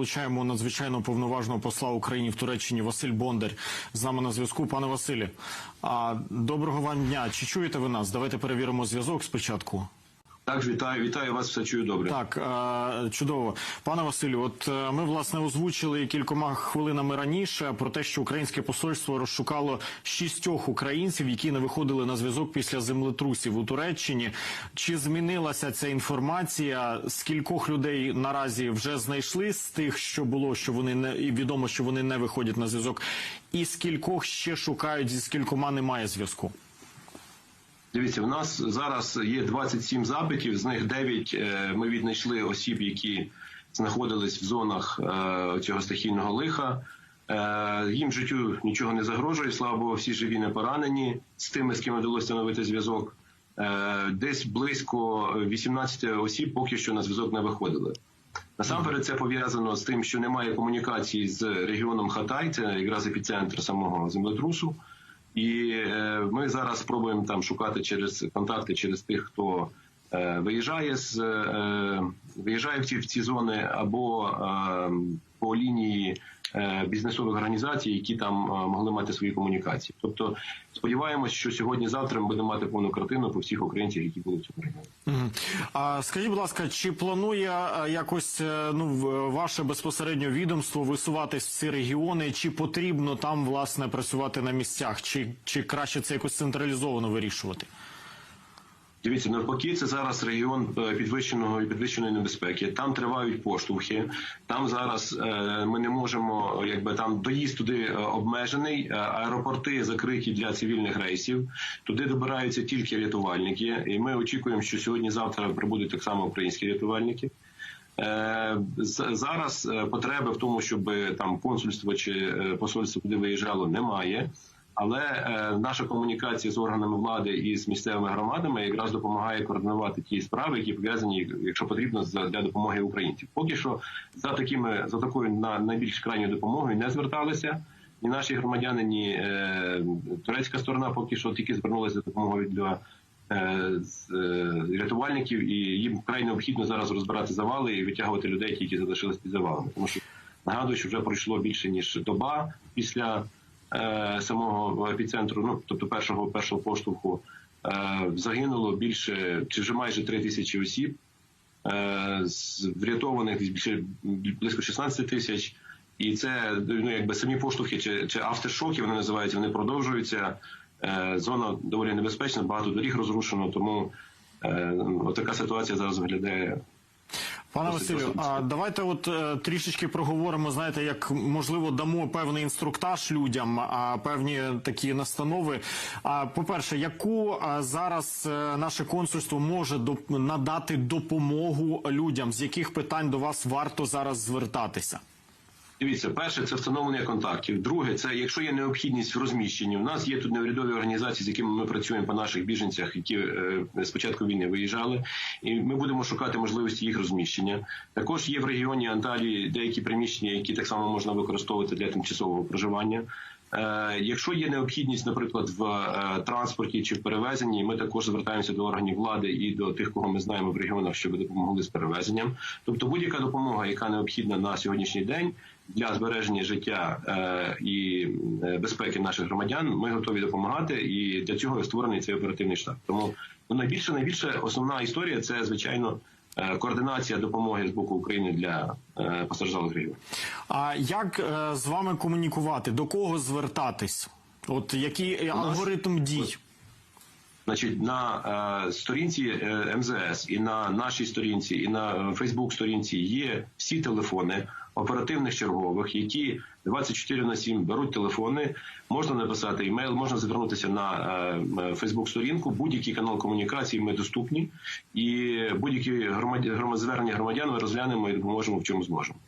долучаємо надзвичайно повноважного посла України в Туреччині Василь Бондар з нами на зв'язку. Пане Василі, доброго вам дня. Чи чуєте ви нас? Давайте перевіримо зв'язок спочатку. Так, вітаю, вітаю вас, все чую добре. Так, е, чудово, пане Василю. От е, ми власне озвучили кількома хвилинами раніше про те, що українське посольство розшукало шістьох українців, які не виходили на зв'язок після землетрусів у Туреччині. Чи змінилася ця інформація? Скількох людей наразі вже знайшли з тих, що було, що вони не і відомо, що вони не виходять на зв'язок, і скількох ще шукають, зі скількома немає зв'язку? Дивіться, в нас зараз є 27 запитів, з них 9 е, ми віднайшли осіб, які знаходились в зонах е, цього стихійного лиха. Е, Їм життю нічого не загрожує, слава Богу, всі живі не поранені з тими, з ким вдалося встановити зв'язок. Десь близько 18 осіб поки що на зв'язок не виходили. Насамперед, це пов'язано з тим, що немає комунікації з регіоном Хатай, це якраз епіцентр самого землетрусу. І е, ми зараз спробуємо там шукати через контакти через тих, хто е, виїжджає з е, виїжджає в ці в ці зони, або по лінії бізнесових організацій, які там е, могли мати свої комунікації. Тобто сподіваємось, що сьогодні-завтра ми будемо мати повну картину по всіх українцях, які були в цьому регіоні. А скажіть, будь ласка, чи планує е, якось е, ну ваше безпосередньо відомство висуватись в ці регіони? Чи потрібно там власне працювати на місцях? Чи, чи краще це якось централізовано вирішувати? Дивіться, навпаки, це зараз регіон е, підвищеного і підвищеної небезпеки. Там тривають поштовхи. Там зараз е, ми не можемо, якби там доїзд туди е, обмежений. Аеропорти закриті для цивільних рейсів. Туди добираються тільки рятувальники. І ми очікуємо, що сьогодні-завтра прибудуть так само українські рятувальники. Зараз потреби в тому, щоб там консульство чи посольство туди виїжджало, немає. Але е, наша комунікація з органами влади і з місцевими громадами якраз допомагає координувати ті справи, які пов'язані, якщо потрібно, для допомоги українців. Поки що за такими за такою на найбільш крайньою допомогою не зверталися. Ні наші громадяни, ні е, турецька сторона поки що тільки звернулася за допомогою для е, з- е, рятувальників, і їм вкрай необхідно зараз розбирати завали і витягувати людей, які залишились під завалами. Тому що нагадую, що вже пройшло більше ніж доба після самого епіцентру, ну тобто першого першого поштовху. Е, загинуло більше чи вже майже три тисячі осіб. Е, врятованих більше близько 16 тисяч. І це ну якби самі поштовхи чи, чи авторшоки вони називаються, вони продовжуються. Е, зона доволі небезпечна, багато доріг розрушено, тому е, отака ситуація зараз виглядає. Пане Василю, а давайте от е, трішечки проговоримо. Знаєте, як можливо дамо певний інструктаж людям, а певні такі настанови. А по-перше, яку а, зараз е, наше консульство може доп- надати допомогу людям, з яких питань до вас варто зараз звертатися? Дивіться, перше це встановлення контактів. Друге, це якщо є необхідність в розміщенні. У нас є тут неурядові організації, з якими ми працюємо по наших біженцях, які е, з війни виїжджали, і ми будемо шукати можливості їх розміщення. Також є в регіоні Анталії деякі приміщення, які так само можна використовувати для тимчасового проживання. Е, Якщо є необхідність, наприклад, в е, транспорті чи в перевезенні, ми також звертаємося до органів влади і до тих, кого ми знаємо в регіонах, щоб допомогли з перевезенням. Тобто, будь-яка допомога, яка необхідна на сьогоднішній день для збереження життя е, і е, безпеки наших громадян, ми готові допомагати. І для цього створений цей оперативний штаб. Тому ну, найбільше найбільше основна історія це звичайно. е, Координація допомоги з боку України для постраждалих регіонів. А як з вами комунікувати? До кого звертатись? От який алгоритм дій? Значить, на е, сторінці МЗС і на нашій сторінці, і на Фейсбук сторінці є всі телефони оперативних чергових, які 24 на 7 беруть телефони. Можна написати імейл, можна звернутися на Фейсбук сторінку. Будь-який канал комунікації ми доступні, і будь-які громадян громад, звернення громадян ми розглянемо і допоможемо в чому зможемо.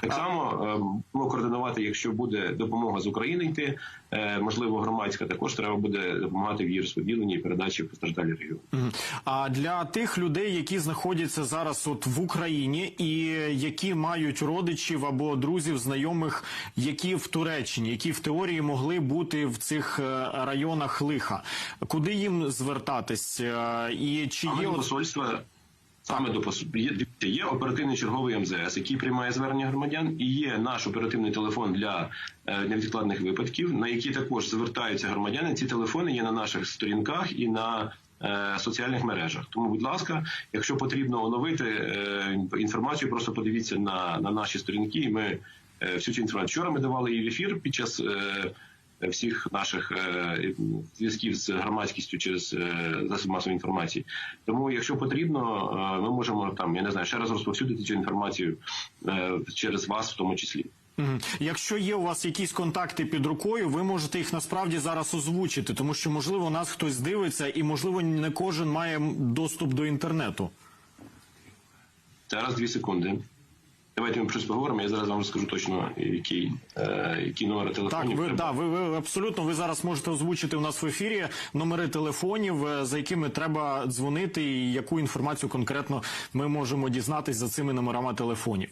Так само е, будемо координувати, якщо буде допомога з України йти, е, можливо, громадська також треба буде допомагати в її розподіленні і передачі постраждалі регіони. А для тих людей, які знаходяться зараз от в Україні і які мають родичів або друзів, знайомих, які в Туреччині, які в теорії могли бути в цих е, районах лиха, куди їм звертатись? Е, І чи є от посольства Саме до є, є оперативний черговий МЗС, який приймає звернення громадян, і є наш оперативний телефон для е, невідкладних випадків, на які також звертаються громадяни. Ці телефони є на наших сторінках і на соціальних мережах. Тому, будь ласка, якщо потрібно оновити е, інформацію, просто подивіться на, на наші сторінки. І ми е, всю цю інформацію. Вчора ми давали її в ефір під час. Е, всіх наших е, зв'язків з громадськістю через е, засоби масової інформації. Тому, якщо потрібно, е, ми можемо там, я не знаю, ще раз розповсюдити цю інформацію е, через вас, в тому числі. Якщо є у вас якісь контакти під рукою, ви можете їх насправді зараз озвучити, тому що можливо нас хтось дивиться, і можливо не кожен має доступ до інтернету. Зараз дві секунди. Давайте ми щось поговоримо. Я зараз вам розкажу точно, який, е, які номери Так, телефонів. ви да, ви, ви абсолютно ви зараз можете озвучити у нас в ефірі номери телефонів, е, за якими треба дзвонити, і яку інформацію конкретно ми можемо дізнатись за цими номерами телефонів.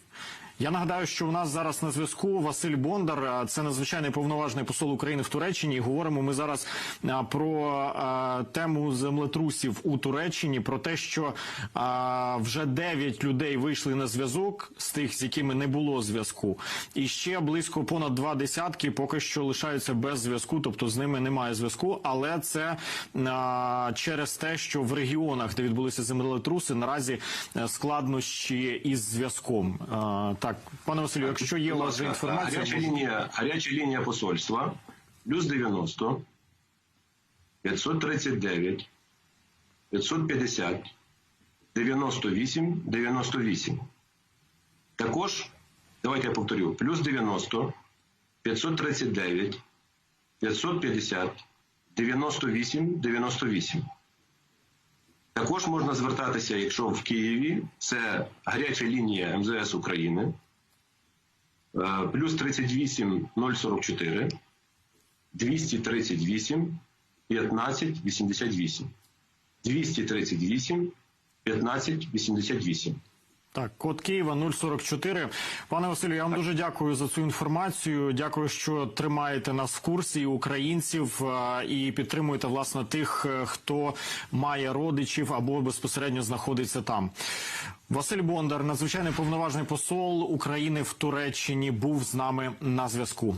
Я нагадаю, що у нас зараз на зв'язку Василь Бондар, це надзвичайний повноважний посол України в Туреччині. І говоримо ми зараз про тему землетрусів у Туреччині, про те, що вже 9 людей вийшли на зв'язок з тих, з якими не було зв'язку, і ще близько понад два десятки поки що лишаються без зв'язку, тобто з ними немає зв'язку. Але це через те, що в регіонах, де відбулися землетруси, наразі е, складнощі із зв'язком. А, так, пане Василю, якщо є у вас вже інформація, Гаряча лінія, гаряча лінія посольства плюс 90 539 550 98 98. Також, давайте я повторю, плюс 90 539 550 98 98. Також можна звертатися, якщо в Києві це гаряча лінія МЗС України Е, плюс 38 044 238 15 88 238 15 88 Так, код Києва 044. Пане Василю, я вам дуже дякую за цю інформацію. Дякую, що тримаєте нас в курсі українців е, і підтримуєте власне тих, е, хто має родичів або безпосередньо знаходиться там. Василь Бондар, надзвичайний повноважний посол України в Туреччині, був з нами на зв'язку.